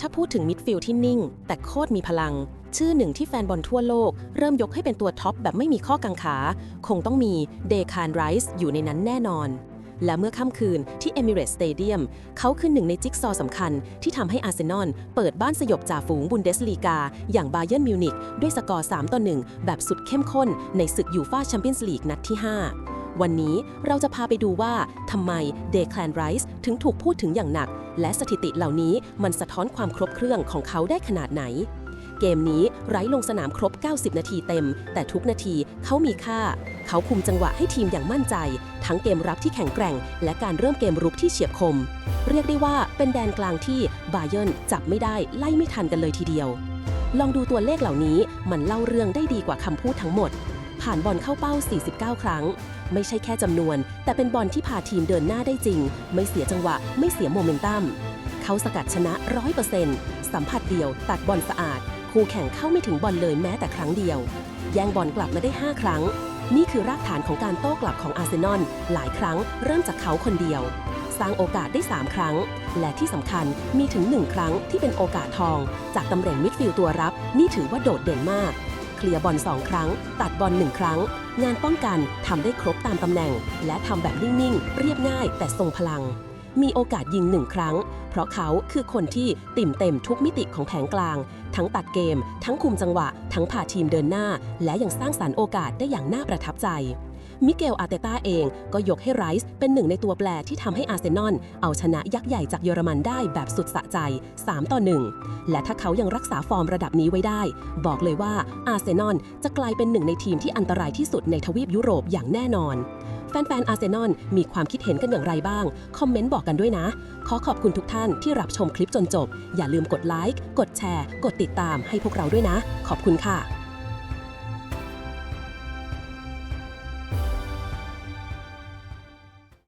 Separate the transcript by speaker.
Speaker 1: ถ้าพูดถึงมิดฟิลด์ที่นิ่ง แต่โคตรมีพลัง ชื่อหนึ่งที่แฟนบอลทั่วโลก เริ่มยกให้เป็นตัวท็อปแบบไม่มีข้อกังขา คงต้องมีเดคานไรส์อยู่ในนั้นแน่นอน และเมื่อค่ำคืนที่ Emirates Stadium เขาคือหนึ่งในจิ๊กซอสำคัญที่ทำให้อาร์เซนอลเปิดบ้านสยบจ่าฝูงบุนเดสลีกา อย่างบาเยิร์นมิวนิกด้วยสกอร์ 3 ต่อ 1 แบบสุดเข้มข้นในศึกยูฟ่าแชมเปี้ยนส์ลีกนัดที่ 5 วันนี้เราจะพาไปดูว่าทำไมเดคลนไรส์ถึงถูกพูดถึงอย่างหนัก และสถิติเหล่านี้มันสะท้อนความครบเครื่องของเขาได้ขนาดไหน เกมนี้ไร้ลงสนามครบ 90 นาทีเต็ม แต่ทุกนาทีเขามีค่า เขาคุมจังหวะให้ทีมอย่างมั่นใจ ทั้งเกมรับที่แข็งแกร่ง และการเริ่มเกมรุกที่เฉียบคม เรียกได้ว่าเป็นแดนกลางที่บาเยิร์นจับไม่ได้ไล่ไม่ทันกันเลยทีเดียว ลองดูตัวเลขเหล่านี้มันเล่าเรื่องได้ดีกว่าคำพูดทั้งหมด ผ่านบอลเข้าเป้า 49 ครั้ง ไม่ใช่แค่จำนวน แต่เป็นบอลที่พาทีมเดินหน้าได้จริง ไม่เสียจังหวะ ไม่เสียโมเมนตัม เขาสกัดชนะ 100%สัมผัสเดียว ตัดบอลสะอาด คู่แข่งเข้าไม่ถึงบอลเลยแม้แต่ครั้งเดียว แย่งบอลกลับมาได้ 5 ครั้ง นี่คือรากฐานของการโต้กลับของอาร์เซนอล หลายครั้งเริ่มจากเขาคนเดียว สร้างโอกาสได้ 3 ครั้ง และที่สำคัญมีถึง 1 ครั้งที่เป็นโอกาสทอง จากตำแหน่งมิดฟิลด์ตัวรับ นี่ถือว่าโดดเด่นมาก เคลียร์บอล2 ครั้ง ตัดบอล1ครั้ง งานป้องกันทำได้ครบตามตำแหน่ง และทำแบบนิ่งๆ เรียบง่ายแต่ทรงพลัง มีโอกาสยิงหนึ่งครั้ง เพราะเขาคือคนที่ติ่มเต็มทุกมิติของแผงกลาง ทั้งตัดเกม ทั้งคุมจังหวะ ทั้งพาทีมเดินหน้า และยังสร้างสรรค์โอกาสได้อย่างน่าประทับใจ มิเกลอาร์เตต้าเองก็ยกให้ไรส์เป็นหนึ่งในตัวแปรที่ทำให้อาร์เซนอลเอาชนะยักษ์ใหญ่จากเยอรมันได้แบบสุดสะใจ 3 ต่อ 1 และถ้าเขายังรักษาฟอร์มระดับนี้ไว้ได้ บอกเลยว่าอาร์เซนอลจะกลายเป็นหนึ่งในทีมที่อันตรายที่สุดในทวีปยุโรปอย่างแน่นอนแฟนๆอาร์เซนอลมีความคิดเห็นกันอย่างไรบ้าง คอมเมนต์บอกกันด้วยนะ ขอขอบคุณทุกท่านที่รับชมคลิปจนจบ อย่าลืมกดไลค์ กดแชร์ กดติดตามให้พวกเราด้วยนะ ขอบคุณค่ะ